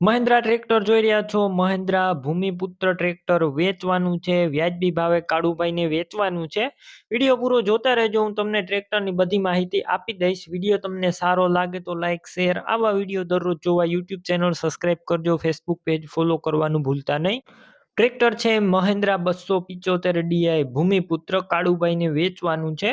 Mahindra tractor જોઈ રહ્યા છો. મહિન્દ્રા ભૂમિપુત્ર ટ્રેક્ટર વેચવાનું છે. વ્યાજબી ભાવે કાળુભાઈને વેચવાનું છે. વીડિયો પૂરો જોતા રહેજો. હું તમને ટ્રેક્ટરની બધી માહિતી આપી દઈશ. વીડિયો તમને સારો લાગે તો લાઇક શેર, આવા વીડિયો દરરોજ જોવા યુટ્યુબ ચેનલ સબસ્ક્રાઇબ કરજો. ફેસબુક પેજ ફોલો કરવાનું ભૂલતા નહીં. ટ્રેક્ટર છે મહેન્દ્રા બસો પિચોતેર ડીઆઈ ભૂમિપુત્ર કાળુભાઈને વેચવાનું છે.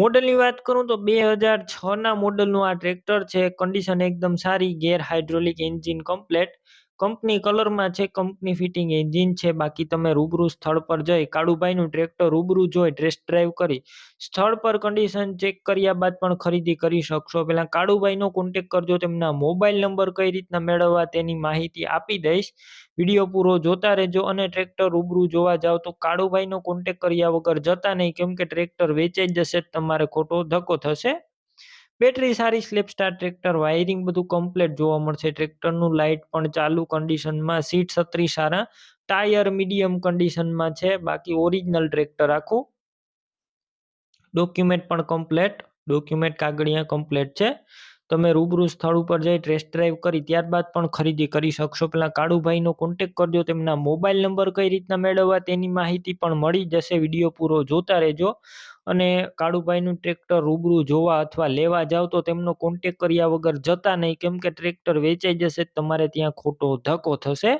મોડલની વાત કરું તો બે હજાર છના મોડલનું આ ટ્રેક્ટર છે. કન્ડિશન એકદમ સારી, gear hydraulic engine complete company કલરમાં છે, કંપની ફિટિંગ એન્જિન છે, બાકી તમે રૂબરૂ સ્થળ પર જઈ કાળુભાઈનું ટ્રેક્ટર રૂબરૂ જોઈ ટેસ્ટ ડ્રાઈવ કરી સ્થળ પર કન્ડિશન ચેક કર્યા બાદ પણ ખરીદી કરી શકશો. પહેલાં કાળુભાઈનો કોન્ટેક કરજો, તેમના મોબાઈલ નંબર કઈ રીતના મેળવવા તેની માહિતી આપી દઈશ. વીડિયો પૂરો જોતા રહેજો અને ટ્રેક્ટર રૂબરૂ જોવા જાઓ તો કાળુભાઈનો કોન્ટેક કર્યા વગર જતા નહીં, કેમ કે ટ્રેક્ટર વેચાઈ જશે, તમારે ખોટો ધક્કો થશે. બેટરી સારી સ્લેપ સ્ટાર, ટ્રેક્ટર, વાયરિંગ બધું કમ્પ્લીટ જોવા મળશે. ટ્રેક્ટરનું લાઇટ પણ ચાલુ કન્ડિશનમાં સીટ છત્રી સારા ટાયર મીડિયમ કન્ડિશનમાં છે. બાકી ઓરિજિનલ ટ્રેક્ટર આખું. ડોક્યુમેન્ટ પણ કમ્પ્લેટ ડોક્યુમેન્ટ કાગળિયા કમ્પ્લેટ છે. તમે રૂબરૂ સ્થળ ઉપર જઈ ટેસ્ટ ડ્રાઈવ કરી ત્યારબાદ પણ ખરીદી કરી શકશો. પહેલાં કાળુભાઈનો કોન્ટેક કરજો, તેમના મોબાઈલ નંબર કઈ રીતના મેળવવા તેની માહિતી પણ મળી જશે. વીડિયો પૂરો જોતા રહેજો અને કાળુભાઈનું ટ્રેક્ટર રૂબરૂ જોવા અથવા લેવા જાઓ તો તેમનો કોન્ટેક કર્યા વગર જતા નહીં. કેમ કે ટ્રેક્ટર વેચાઈ જશે, તમારે ત્યાં ખોટો ધક્કો થશે.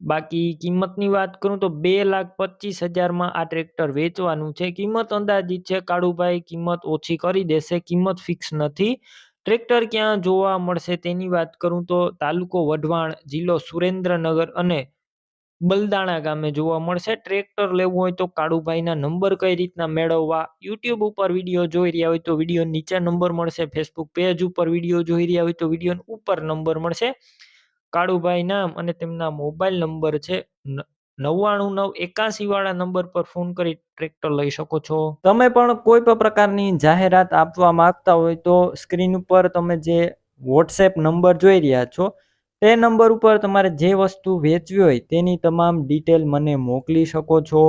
બાકી કિંમતની વાત કરું તો બે લાખ પચીસ હજારમાં આ ટ્રેક્ટર વેચવાનું છે. કિંમત અંદાજિત છે કાળુભાઈ, કિંમત ઓછી કરી દેશે, કિંમત ફિક્સ નથી. ટ્રેક્ટર ક્યાં જોવા મળશે તેની વાત કરું તો તાલુકો વઢવાણ, જિલ્લો સુરેન્દ્રનગર અને બલદાણા ગામે જોવા મળશે. ટ્રેક્ટર લેવું હોય તો કાળુભાઈના નંબર કઈ રીતના મેળવવા, યુટ્યુબ ઉપર વીડિયો જોઈ રહ્યા હોય તો વીડિયો નીચે નંબર મળશે, ફેસબુક પેજ ઉપર વીડિયો જોઈ રહ્યા હોય તો વીડિયો ઉપર નંબર મળશે. કાળુભાઈ નામ અને તેમના મોબાઈલ નંબર છે નવ્વાણું નવ એકાસી વાળા નંબર પર ફોન કરી ટ્રેક્ટર લઈ શકો છો. તમે પણ કોઈ પણ પ્રકારની જાહેરાત આપવા માંગતા હોય તો સ્ક્રીન ઉપર તમે જે વોટ્સએપ નંબર જોઈ રહ્યા છો, તે નંબર ઉપર તમારે જે વસ્તુ વેચવી હોય તેની તમામ ડિટેલ મને મોકલી શકો છો.